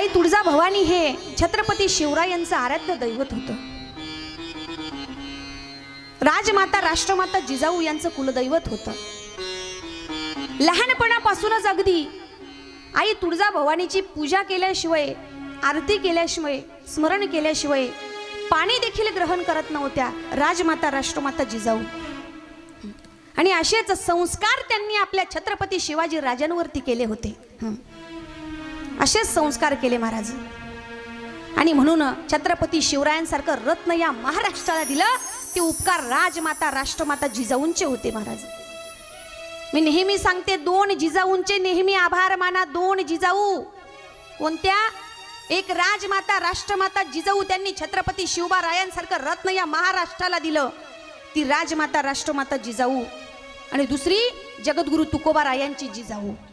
आई तुळजा भवानी हे छत्रपती शिवरायांचं आराध्य दैवत होतं. राजमाता राष्ट्रमाता जिजाऊ यांचं कुलदैवत होतं. लहानपणापासूनच अगदी आई तुळजा भवानीची पूजा केल्याशिवाय आरती केल्याशिवाय स्मरण केल्याशिवाय पाणी देखील ग्रहण करत नव्हत्या राजमाता राष्ट्रमाता जिजाऊ. आणि असेच संस्कार त्यांनी आपल्या छत्रपती शिवाजी राजांवरती केले होते. असेच संस्कार केले महाराज. आणि म्हणून छत्रपती शिवरायांसारखं रत्न या महाराष्ट्राला दिलं ते उपकार राजमाता राष्ट्रमाता जिजाऊंचे होते महाराज. मी नेहमी सांगते दोन जिजाऊंचे नेहमी आभार माना दोन जिजाऊ. कोणत्या? एक राजमाता राष्ट्रमाता जिजाऊ त्यांनी छत्रपती शिवबा रायांसारखं रत्न या महाराष्ट्राला दिलं. ती राजमाता राष्ट्रमाता जिजाऊ. आणि दुसरी जगद्गुरु तुकोबा रायांची जिजाऊ.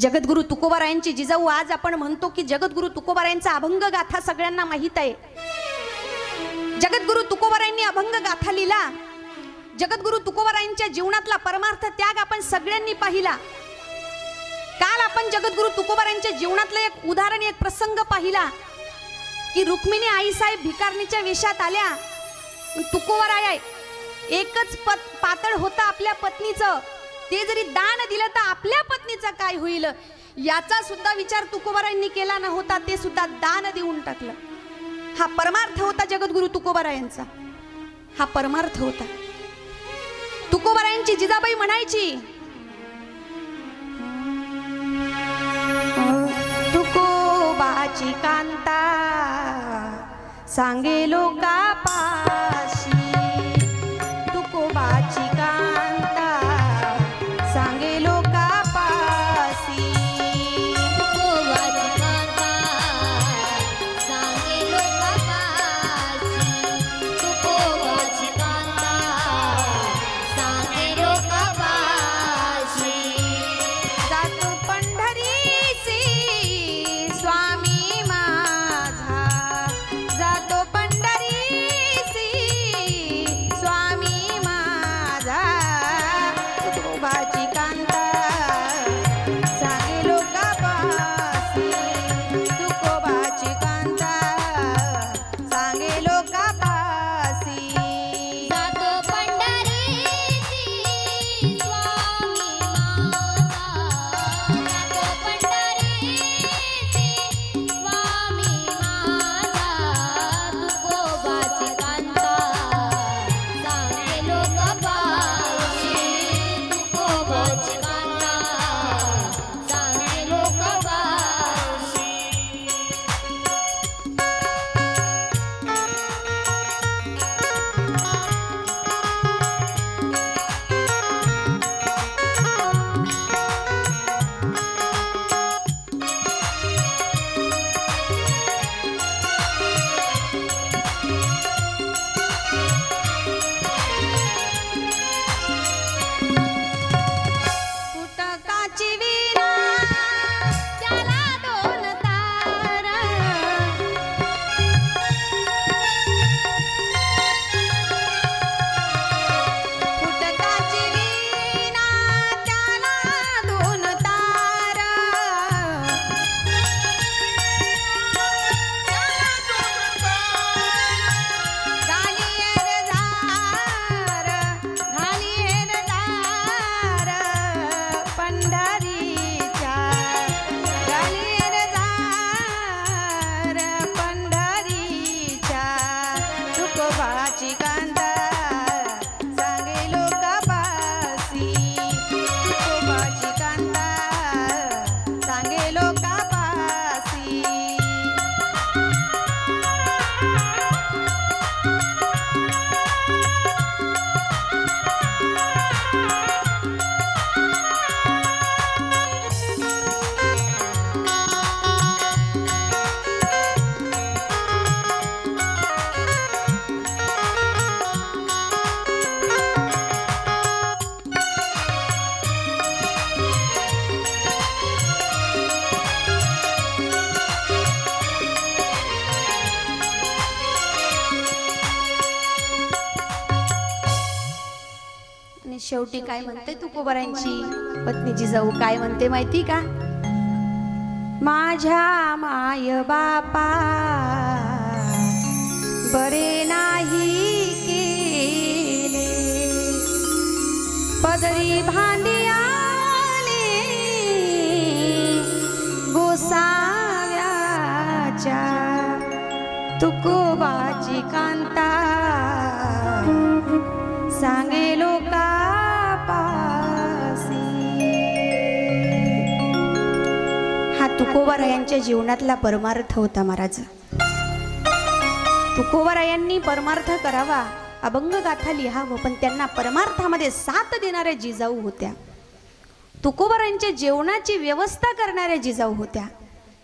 जगद्गुरु तुकोबारायांची जिजाऊ आज आपण म्हणतो की जगद्गुरु तुकोबारायांचा अभंग गाथा सगळ्यांना माहीत आहे. जगद्गुरु तुकोबारायांनी अभंग गाथा लिहिला. जगद्गुरु तुकोबारायांच्या जीवनातला परमार्थ त्याग आपण सगळ्यांनी पाहिला. काल आपण जगद्गुरु तुकोबारायांच्या जीवनातलं एक उदाहरण एक प्रसंग पाहिला. की रुक्मिणी आईसाहेब भिकारणीच्या वेशात आल्या. तुकोबाराय एकच पत पातळ होतं आपल्या पत्नीचं. ते जरी दान दिलं तर आपल्या पत्नीचं काय होईल? याचा सुद्धा विचार तुकोबारायांनी केला नव्हता ते सुद्धा दान देऊन टाकलं. हा परमार्थ होता जगद्गुरु तुकोबारायांचा. हा परमार्थ होता. तुकोबारायांची जिजाबाई म्हणायची तुकोबाची कांता सांगे लोका शेवटी काय म्हणते तुकोबरांची? पत्नी जिजाऊ काय म्हणते माहिती का? माझ्या माय बापा बरे नाही केले. पदरी भांडियाले गोसाव्याच्या तुकोबाची कांता. सांगे लोका तुकोबारायांच्या जीवनातला परमार्थ होता महाराज. तुकोबारायांनी परमार्थ करावा अभंग गाथा लिहावं पण त्यांना परमार्थामध्ये साथ देणाऱ्या जिजाऊ होत्या. तुकोबारायांच्या जेवणाची व्यवस्था करणाऱ्या जिजाऊ होत्या.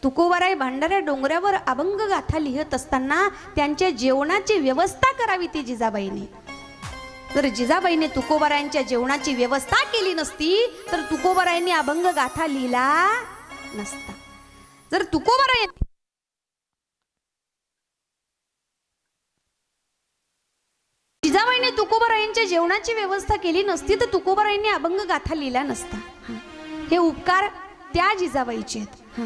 तुकोबाराय भांडाऱ्या डोंगरावर अभंग गाथा लिहत असताना त्यांच्या जेवणाची व्यवस्था करावी ती जिजाबाईने. जर जिजाबाईने तुकोबारायांच्या जेवणाची व्यवस्था केली नसती तर तुकोबारायांनी अभंग गाथा लिहिला नसता. जर तुकोबाराय जिजाबाईने तुकोबारायांच्या जेवणाची व्यवस्था केली नसती तर तुकोबारायांनी अभंग गाथा लिहिला नसता. हे. उपकार त्या जिजाबाईचे आहेत.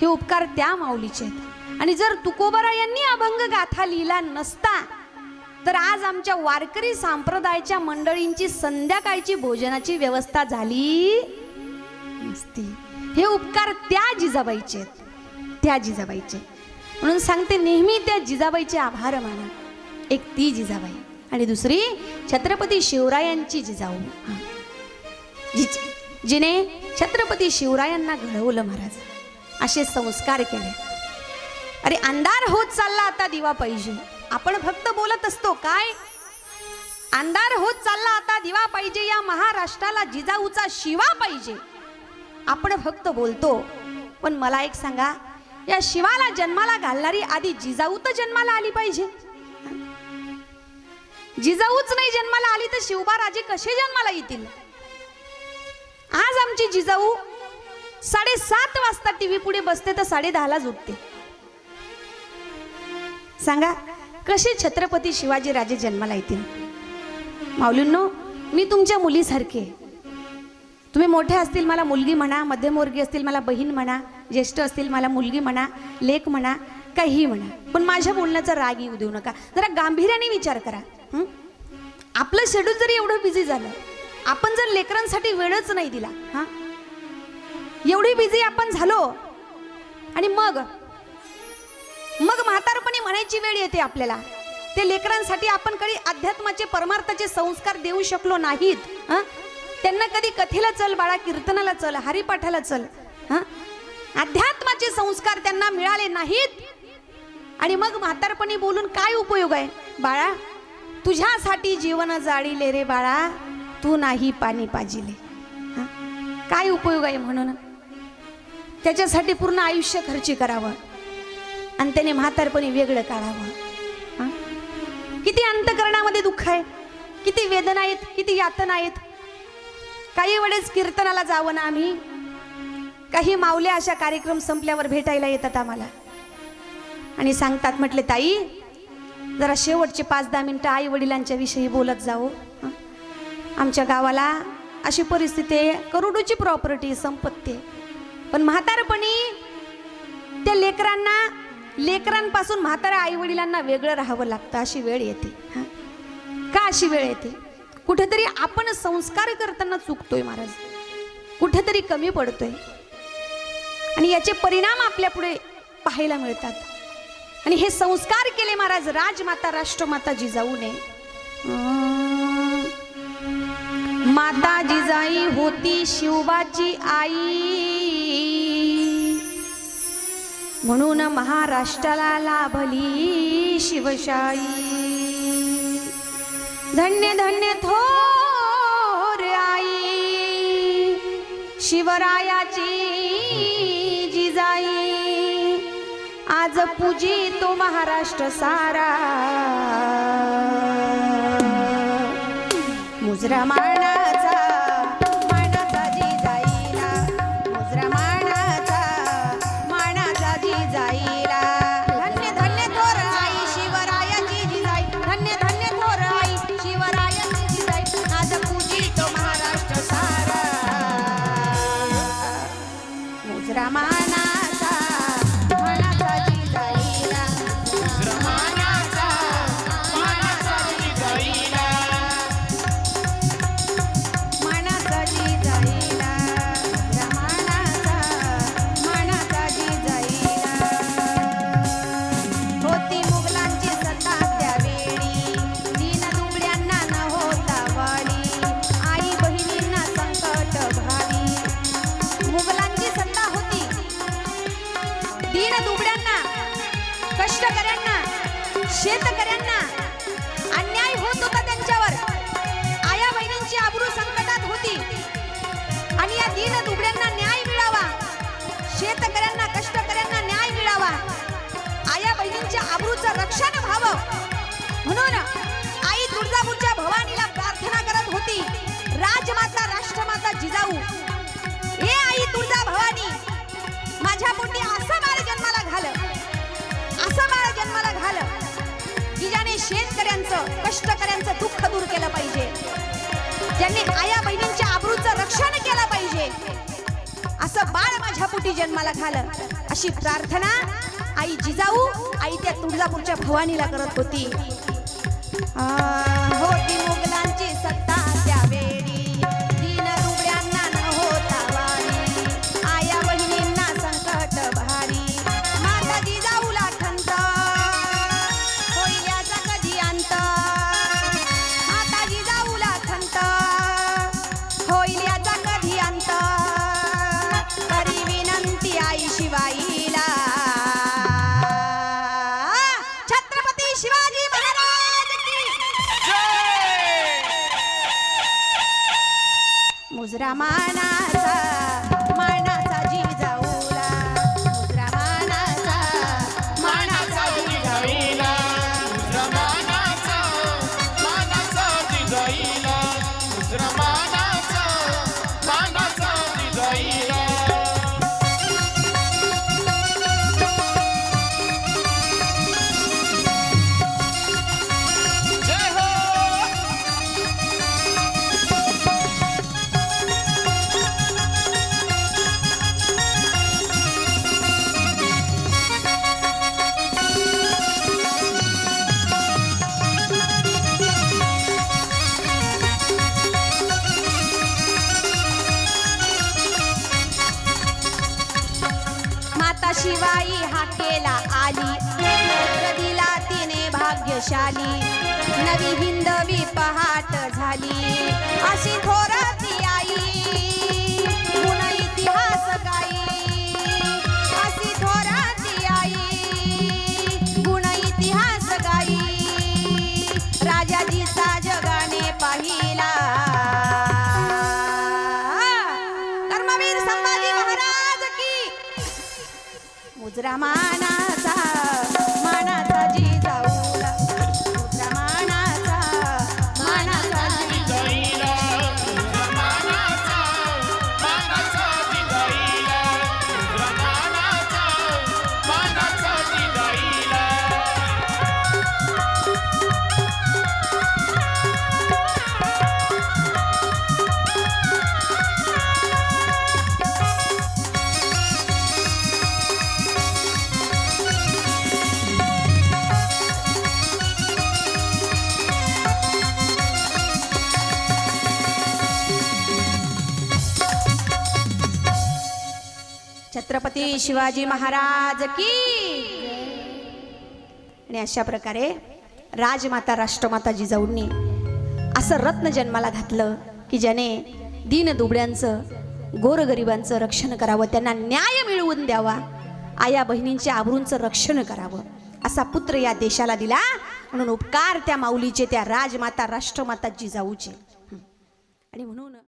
हे उपकार त्या माऊलीचे आहेत. आणि जर तुकोबारायांनी अभंग गाथा लिहिला नसता तर आज आमच्या वारकरी संप्रदायाच्या मंडळींची संध्याकाळची भोजनाची व्यवस्था झाली नसती. हे उपकार त्या जिजाबाईचे आहेत. त्या जिजाबाईचे म्हणून सांगते नेहमी त्या जिजाबाईचे आभार माना. एक ती जिजाबाई आणि दुसरी छत्रपती शिवरायांची जिजाऊ. हा. जिने छत्रपती शिवरायांना घडवलं महाराज. असे संस्कार केले. अरे अंधार होत चालला आता दिवा पाहिजे. आपण फक्त बोलत असतो काय? अंधार होत चालला आता दिवा पाहिजे या महाराष्ट्राला जिजाऊचा शिवा पाहिजे. आपण फक्त बोलतो. पण मला एक सांगा या शिवाला जन्माला घालणारी आधी जिजाऊ तर जन्माला आली पाहिजे. जिजाऊच नाही जन्माला आली तर शिवबा राजे कसे जन्माला येतील? आज आमची जिजाऊ साडेसात वाजता टीव्ही पुढे बसते तर साडे दहाला झुटते सांगा कसे छत्रपती शिवाजी राजे जन्माला येतील? माऊलींनो मी तुमच्या मुलीसारखे तुम्ही मोठे असतील मला मुलगी म्हणा मध्यमवर्गीय असतील मला बहीण म्हणा ज्येष्ठ असतील मला मुलगी म्हणा लेख म्हणा काही म्हणा. पण माझ्या बोलण्याचा राग येऊ देऊ नका. जरा गांभीर्याने विचार करा. आपलं शेड्यूल जरी एवढं बिझी झालं आपण जर लेकरांसाठी वेळच नाही दिला हा? एवढी बिझी आपण झालो आणि मग? मग म्हातारपणी म्हणायची वेळ येते आपल्याला. ते लेकरांसाठी आपण कधी अध्यात्माचे परमार्थाचे संस्कार देऊ शकलो नाहीत हं? त्यांना कधी कथेला चल बाळा कीर्तनाला चल हरिपाठाला चल हं? अध्यात्माचे संस्कार त्यांना मिळाले नाहीत. आणि मग म्हातारपणी बोलून काय उपयोग आहे? बाळा तुझ्यासाठी जीवन जाळीले रे बाळा तू नाही पाणी पाजिले. काय उपयोग आहे म्हणून? त्याच्यासाठी पूर्ण आयुष्य खर्ची करावं. आणि त्याने म्हातारपणी वेगळं काढावं. किती अंतकरणामध्ये दुःख आहे. किती वेदना आहेत किती यातना आहेत. काही वेळेस कीर्तनाला जावं ना आम्ही. काही माऊल्या अशा कार्यक्रम संपल्यावर भेटायला येतात आम्हाला. आणि सांगतात म्हटले ताई जरा शेवटचे पाच दहा मिनटं आई वडिलांच्या विषयी बोलत जाऊ आमच्या गावाला अशी परिस्थिती आहे करोडोची प्रॉपर्टी संपत्ती आहे. पण म्हातारपणी त्या लेकरांना लेकरांपासून म्हातारा आई वडिलांना वेगळं राहावं लागतं अशी वेळ येते. हां? का अशी वेळ येते? कुठेतरी आपण संस्कार करताना चुकतोय महाराज. कुठेतरी कमी पडतोय. आणि याचे परिणाम आपल्या पुढे पाहायला मिळतात. आणि हे संस्कार केले महाराज राजमाता राष्ट्रमाता जिजाऊ नये. माता जिजाई होती शिवबाची आई. म्हणून महाराष्ट्राला लाभली शिवशाही धन्य धन्य थोर आई. शिवरायाची जिजाई. आज पूजी तो महाराष्ट्र सारा. मुजरा मानाचा महाराष्ट्र शेतकऱ्यांचं कष्टकऱ्यांचं दुःख दूर केलं पाहिजे. ज्यांनी आया बहिणींच्या आबरूचं रक्षण केलं पाहिजे. असं बाळ माझ्या पोटी जन्माला झालं. अशी प्रार्थना आई जिजाऊ आई त्या तुळजापूरच्या भवानीला करत होती. आ, होती मुजरा केला आली. दिला तिने भाग्यशाली. नवी हिंदवी पहाट झाली. अशी थोरात मुजरा छत्रपती शिवाजी महाराज की आणि अशा प्रकारे राजमाता राष्ट्रमाता जिजाऊंनी असं रत्न जन्माला घातलं की ज्याने दीन दुबड्यांचं गोरगरिबांचं रक्षण करावं त्यांना न्याय मिळवून द्यावा आया बहिणींच्या आबरूंचं रक्षण करावं असा पुत्र या देशाला दिला. म्हणून उपकार त्या माऊलीचे त्या राजमाता राष्ट्रमाता जिजाऊचे. आणि म्हणून